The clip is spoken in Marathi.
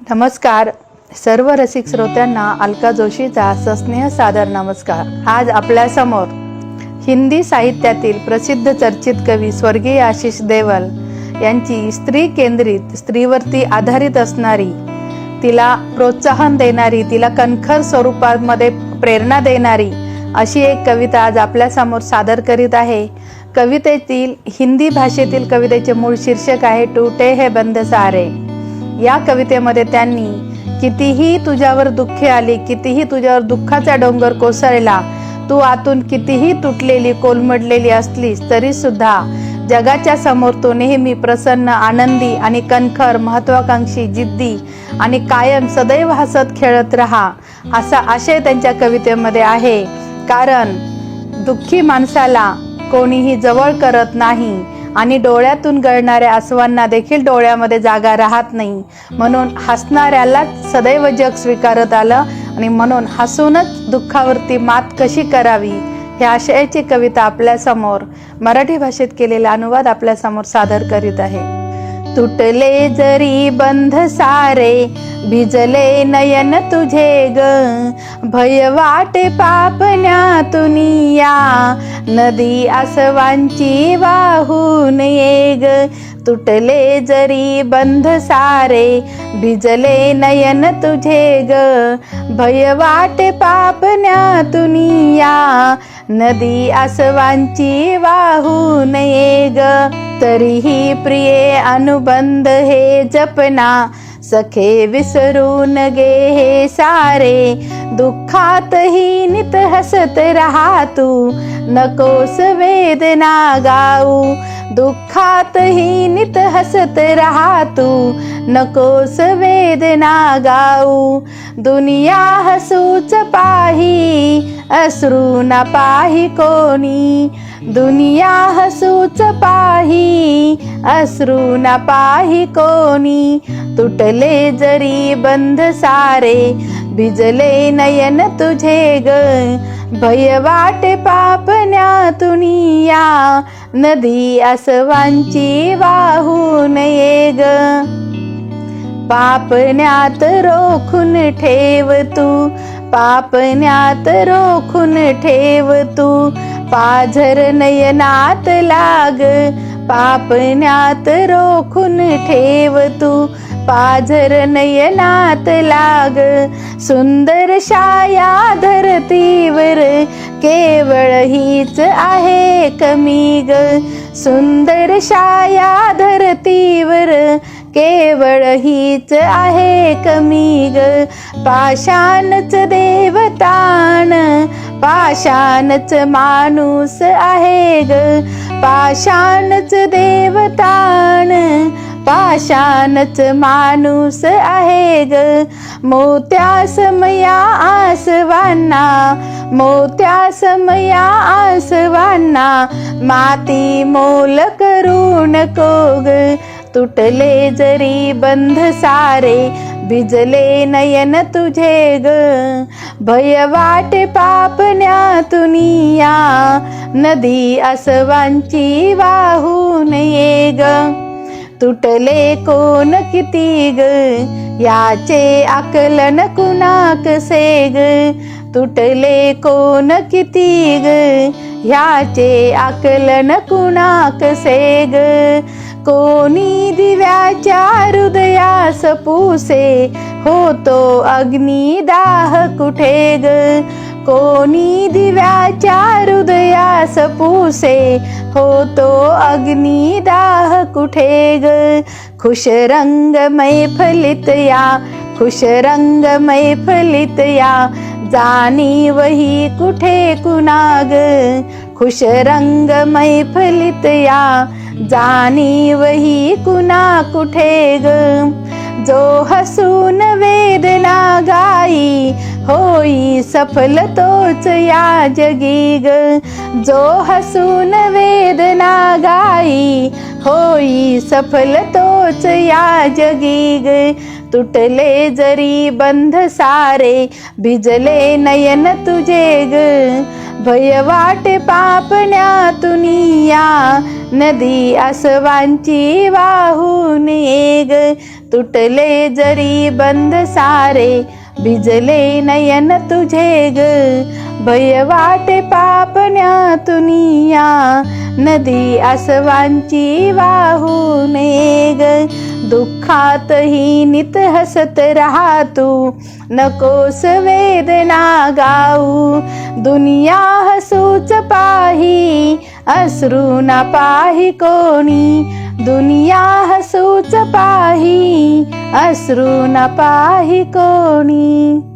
नमस्कार. सर्व रसिक श्रोत्यांना अलका जोशीचा सस्नेह सादर नमस्कार. आज आपल्यासमोर हिंदी साहित्यातील प्रसिद्ध चर्चित कवी स्वर्गीय आशिष देवल यांची स्त्री केंद्रित स्त्रीवरती आधारित असणारी तिला प्रोत्साहन देणारी तिला कणखर स्वरूपामध्ये प्रेरणा देणारी अशी एक कविता आज आपल्यासमोर सादर करीत आहे. कवितेतील हिंदी भाषेतील कवितेचे मूळ शीर्षक आहे टूटे हे बंद सारे. या कवितेमध्ये त्यांनी कितीही तुझ्यावर दुःखे आली कितीही तुझ्यावर दुःखाचा डोंगर कोसळला तू आतून कितीही तुटलेली कोलमडलेली असलीस तरी सुद्धा जगाच्या समोर तो नेहमी प्रसन्न आनंदी आणि कणखर महत्वाकांक्षी जिद्दी आणि कायम सदैव हसत खेळत राहा असा आशय त्यांच्या कवितेमध्ये आहे. कारण दुःखी माणसाला कोणीही जवळ करत नाही आणि डोळ्यातून गळणाऱ्या आसवांना देखील डोळ्यामध्ये जागा राहत नाही. म्हणून हसणाऱ्यालाच सदैव जग स्वीकारत आलं आणि म्हणून हसूनच दुःखावरती मात कशी करावी? ह्या आशयाची कविता आपल्यासमोर मराठी भाषेत केलेला अनुवाद आपल्यासमोर सादर करीत आहे. तुटले जरी बंध सारे भिजले नयन तुझे ग. भय वाटे पापण्यातून या नदी आसवांची वाहून ये ग. तुटले जरी बंध सारे भिजले नयन तुझे ग. भय वाटे पापण्यातून या नदी आसवांची वाहून ये ग. तरीही प्रिये अनुबंध हे जपना. सखे विसरून गे हे सारे. दुःखातही नित हसत राहा तू. नकोस वेदना गाऊ. दुःखातही नित हसत राहा तू. नकोस वेदना गाऊ. दुनिया हसूच पाही. अश्रू न पाही कोणी दुनिया हसूच पाही. अश्रू न पाही कोणी तुटले जरी बंध सारे भिजले नयन तुझे ग. भय वाटे पापण्या तुनिया नदी आसवांची वाहून ये ग. पापण्यात रोखून ठेव तू पापण्यात रोखून ठेव तू. पाझर नयनात लाग. पापण्यात रोखून ठेव तू. पाझर नयनात लाग. सुंदर शाया धरतीवर केवळ हीच आहे कमी ग. सुंदर शाया धरती केवळ हीच आहे कमी ग पाषाणच देवताण पाषाणच माणूस आहे ग पाषाणच देवताण पाषाणच माणूस आहे ग मोत्या समया आसवांना मोत्या समया आसवांना माती मोल करू नको ग तुटले जरी बंध सारे भिजले नयन तुझे ग. भय वाटे पापण्यातून या नदी आसवांची वाहून ये ग. तुटले कोण किती ग? याचे आकलन कुणाक से ग? तुटले कोण किती ग? ह्याचे आकलन कुणाक से ग? कोणी दिव्याच्या हृदयास पुसे होतो अग्निदाह कुठे ग कोणी दिव्याच्या हृदयास पुसे होतो अग्निदाह कुठे ग खुश रंग मैफलित या खुश रंग मैफलित या जाणीव ही कुठे कुणाग? खुश रंग मैफलित या जाणीव ही कुणा कुठे ग? जो हसून वेदना गाई होई सफल तोच या जगी ग. जो हसून वेदना गाई होई सफल तोच या जगी ग. तुटले जरी बंध सारे भिजले नयन तुझे ग. भय वाटे पापण्यातून या. नदी आसवांची वाहून ये तुटले जरी बंद सारे भिजले नयन तुझे ग. भय वाटे पापण्यातून या. नदी आसवांची वाहून ग दुःखातही नित हसत राहा तू नकोस वेदना गाऊ. दुनिया हसूच पाही अश्रू ना पाही कोणी. दुनिया हसूच पाही अश्रू ना पाही कोणी.